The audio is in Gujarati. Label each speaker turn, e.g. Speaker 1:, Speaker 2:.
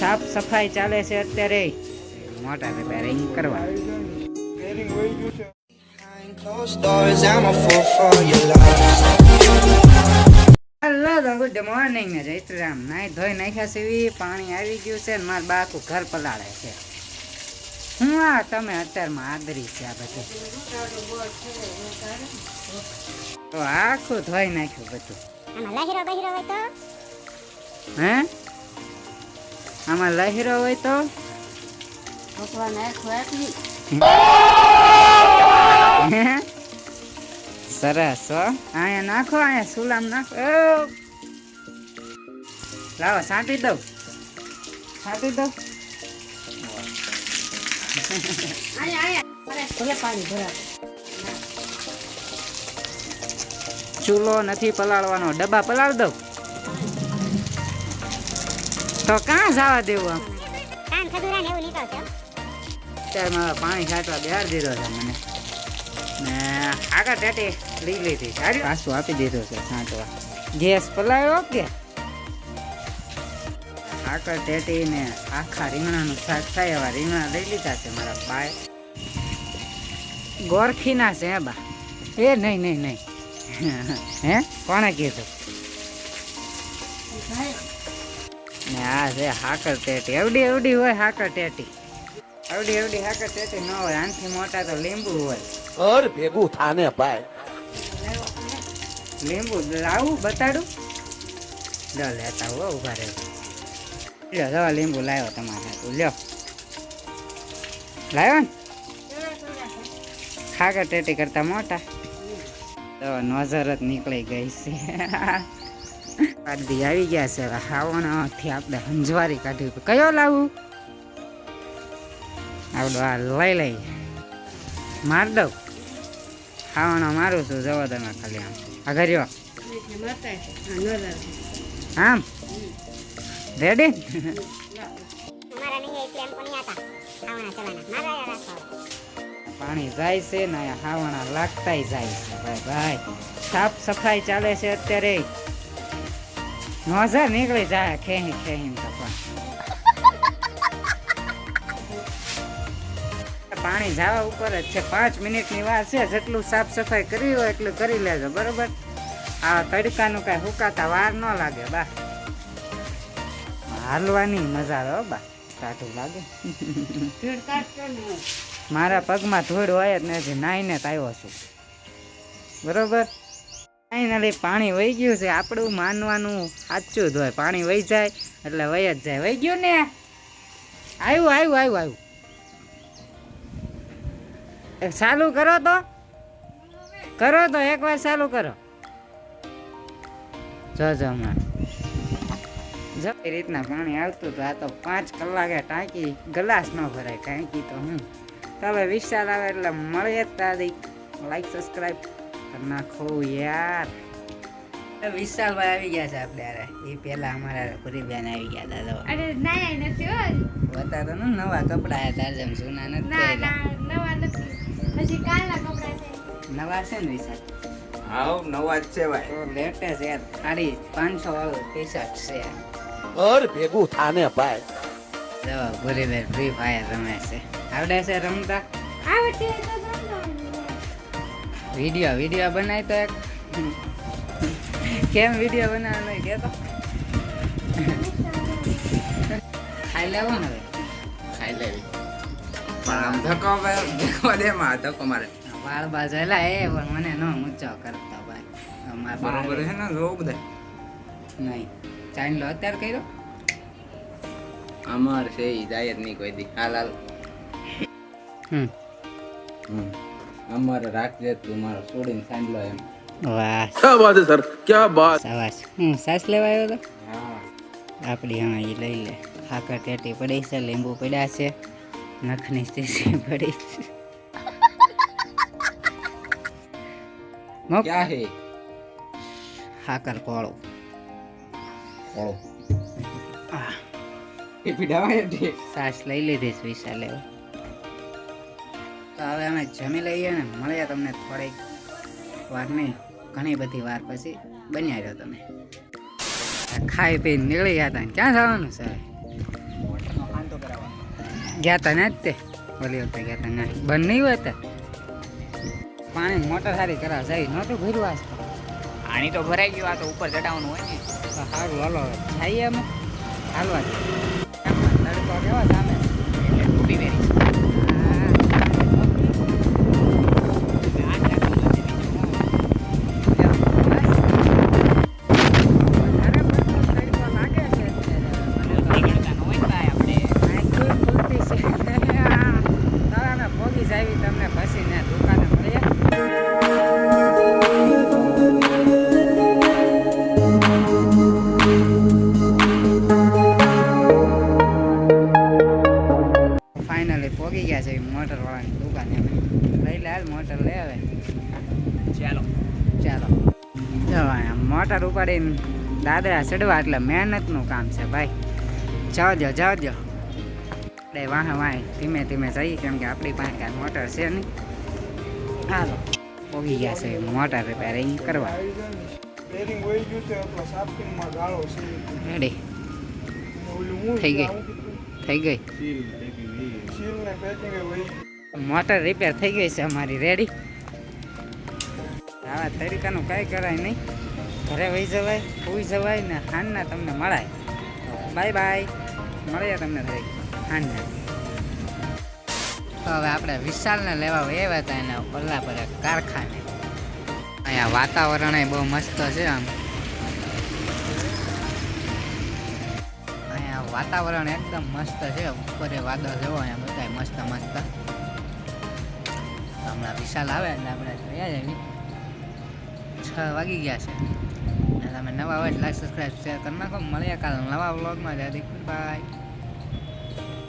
Speaker 1: સાફ સફાઈ ચાલે છે અત્યારે. મોટા રિપેરિંગ કરવા. હલો ગુડ મોર્નિંગ ને નાઈ ધોઈ નાખ્યા સીવી પાણી આવી ગયું છે ને માર બાકુ ઘર પલાળે છે. હું આ તમે અત્યારમાં આદરી છે આ બધું. તો આખું ધોઈ નાખ્યું બધું. હે? આમાં લહેરો હોય તો? સરસ હો. અહીંયા નાખો અહીંયા સુલામ નાખો. લાવો સાંટી દઉં. સાંટી દઉં. ચૂલો નથી પલાળવાનો. ડબ્બા પલાળ દઉં. તો કાં જવા દેવું? આમ
Speaker 2: કાન ખજૂરા ને એવું નીકળશે
Speaker 1: અત્યારમાં હવે પાણી છાંટવા બિહાર દીધો છે મને. ને આગળ ટેટી લઈ લીધી સારી પાછું આપી દીધું છે છાંટવા. ગેસ પલાવ્યો કે? આગળ ટેટીને આખા રીંગણાનું શાક થાય એવા રીંગણા લઈ લીધા છે મારા બાય ગોરખીના છે હે બા એ નહીં નહીં નહીં. હે? કોણે કીધું? ને આ છે હાકર ટેટી એવડી એવડી હોય હાકર ટેટી. એવડી એવડી હાકર ટેટી ન હોય આનથી મોટા તો લીંબુ હોય.
Speaker 3: ઓર ભેગું થાને ભાઈ.
Speaker 1: લીંબુ લાવું બતાડું? લો લેતા હો ઊભા રહે. લ્યો દવા લીંબુ લાવ્યો તમારે. તું લ્યો. લાવ્યો ને? ખાકર ટેટી કરતા મોટા. તો નજર જ નીકળી ગઈ છે. આદી આવી ગયા છે. હવે હાવણાથી આપણે હંજવારી કાઢવી. કયો લાવું? આવડો આ લઈ લઈ. માર દઉં. ખાવાનો મારું છું જવો તમે ખાલી આમ. આગળ આમ? રેડી? પાણી જાય છે ને હાવણા લાગતાય જાય છે. ભાઈ ભાઈ સાફ સફાઈ ચાલે છે અત્યારે. નોઝર નીકળી જાય ખેહી ખેહી તો પણ જવા ઉપર જ છે. પાંચ મિનિટની વાર છે. જેટલું સાફ સફાઈ કરવી હોય એટલું કરી લેજો, બરોબર? આ તડકાનું કાંઈ હુકાતા વાર ન લાગે, બા. હાલવાની મજા આવે બા. ટાઢું લાગે. મારા પગમાં ધૂળ હોય જ નથી નાઈને જ આવ્યો છું. બરોબર? ફાઇનલી પાણી વહી ગયું છે. આપણું માનવાનું સાચું જ હોય. પાણી વહી જાય એટલે વહી જ જાય. વહી ગયું ને? આવ્યું આવ્યું આવ્યું આવ્યું ચાલુ કરો તો. કરો તો એકવાર ચાલુ કરો. જો જો, હમણાં. જો, એ રીતના પાણી આવતું તો આ તો પાંચ કલાકે ટાંકી, ગ્લાસ ન ભરાય. ટાંકી તો હું. તમે વિશાલ આવે એટલે મળીએ જ તારી લાઈક સબસ્ક્રાઈબ કરી નાખો યાર. વિશાલભાઈ આવી ગયા છે આપણે અરે એ પહેલા અમારા પૂરીબેન આવી ગયા દાદા
Speaker 4: અરે ના નથી બતા
Speaker 1: તો ને નવા કપડા તાર જેમ જૂના નથી
Speaker 4: ના ના નવા નથી. હજી કાલના કપડા છે.
Speaker 1: નવા છે ને વિશાલ?
Speaker 3: હાઉ નવા જ છે ભાઈ.
Speaker 1: લેટે લેટેસ્ટ યાર ખાલી પાંચસો વાળું ટી શર્ટ છે
Speaker 3: ઓર ભેગું થાને ભાઈ.
Speaker 1: જો પૂરીબેન ફ્રી ફાયર રમે છે. આવડે છે રમતા?
Speaker 4: આવડે તો
Speaker 1: વીડિયો વીડિયો બનાય તો એક. કેમ વીડિયો બનાવવાનો કે તો ખાઈ લેવો ને હવે.
Speaker 3: ખાઈ લેવી પણ આમ ધક્કો ધક્કો દે માં ધક્કો મારે.
Speaker 1: વાળ બાજુ એલા એ પણ મને ન ઊંચો કરતા ભાઈ. અમારે
Speaker 3: બરોબર છે ને જોવું બધા
Speaker 1: નહીં. ચાઈન લો અત્યારે કર્યો?
Speaker 3: અમાર છે ઈ જાય જ નહીં કોઈ દી. હાલ હાલ.
Speaker 1: હમ.
Speaker 3: અમારે રાખજે તું મારો છોડીને સાંભળો એમ.
Speaker 1: વાહ.
Speaker 5: શું વાત છે સર? ક્યા વાત
Speaker 1: સાવાસ હું સાસ લેવા આવ્યો તો?
Speaker 3: હા.
Speaker 1: આપણી હા એ લઈ લે. ખાકર ટેટી પડી છે લીંબુ પડ્યા છે નખની શીશી પડી છે.
Speaker 3: ક્યા હે?
Speaker 1: ખાકર કોળો.
Speaker 3: કોળો. પીડાવા
Speaker 1: સાસ લઈ લીધી વિશાલે. લેવા તો હવે અમે જમી લઈએ ને મળીએ તમને થોડીક વાર નહીં ઘણી બધી વાર પછી. બન્યા રહ્યો તમે. ખાઈ પી નીકળી ગયા હતા ક્યાં જવાનું છે? ગયા હતા ને જ તે. ઓલી વખતે ગયા હતા ના. બંધ નહીં હોય તે? પાણી મોટર સારી કરાવ જાય. નહોતું ભર્યું આજ તો.
Speaker 3: તો ભરાઈ ગયું. આ તો ઉપર ચડાવવાનું હોય ને.
Speaker 1: સારું હાલો જઈએ અમે. હાલવા તડકો કેવો મોટર ઉપાડીને દાદરા ચડવા એટલે મહેનતનું કામ છે ભાઈ. જાઓ દો જાઓ દો આપણે વાહે વાહે ધીમે ધીમે જઈએ કેમ કે આપણી પાસે કાંઈ મોટર છે નહીં. હાલો પોગી ગયા છે મોટર રિપેરિંગ કરવા.
Speaker 6: બેરિંગ વહી ગયું છે અથવા સાફિંગમાં ગાળો છે.
Speaker 1: રેડી
Speaker 6: ઓલું હું
Speaker 1: થઈ ગઈ. થઈ ગઈ.
Speaker 6: સીલ ને પેકિંગ વહી ગયું.
Speaker 1: મોટર રિપેર થઈ ગઈ છે અમારી રેડી આવા તરીકાનું કાંઈ કરાય નહીં. ઘરે વહી જવાય હોઈ જવાય ને હાનના તમને મળાય. Bye bye. મળીએ તમને દરેક હાનના તો હવે આપણે વિશાલને લેવા આવ્યા હતા એના પલ્લા પર કારખાને. અહીંયા વાતાવરણ એ બહુ મસ્ત છે આમ. અહીંયા વાતાવરણ એકદમ મસ્ત છે ઉપરે વાદળ જેવો અહીંયા બધા મસ્ત મસ્ત. હમણાં વિશાલ આવે એટલે આપણે જોયા જઈએ છ વાગી ગયા છે. નવા હોય લાઈક સબસ્ક્રાઈબ શેર કરી નાખો. મળીએ કાલે નવા વ્લોગમાં ત્યાંથી બાય